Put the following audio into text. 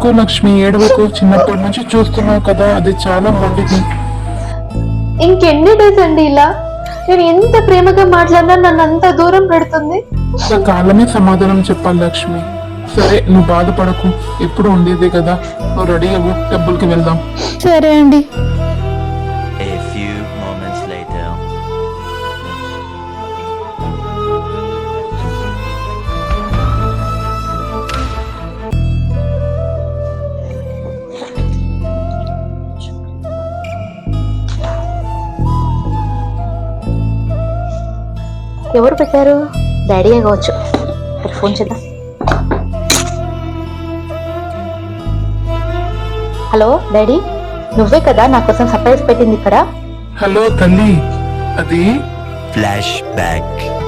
ఏడవకు లక్ష్మి ఏడవకు చిన్నప్పటి నుంచి చూస్తున్నావు కదా అది చాలా మొండిది ఇంకెన్ని డేస్ అండి ఇలా? నేను ఎంత ప్రేమగా మాట్లాడినా నన్ను అంత దూరం పెడుతుంది. ఒక కాలమే సమాధానం చెప్పాలి లక్ష్మి. సరే నువ్వు బాధపడకు. ఎప్పుడు ఉండేదే కదా. నువ్వు రెడీ అవ్వు టెంపుల్కి వెళ్దాం. సరే అండి. ఎవరు పెట్టారు? డాడీ కావచ్చు. ఇక్కడ ఫోన్ చేద్దాం. హలో డాడీ నువ్వే కదా నా కోసం సర్ప్రైజ్ పెట్టింది ఇక్కడ? హలో తల్లి. అది Flashback.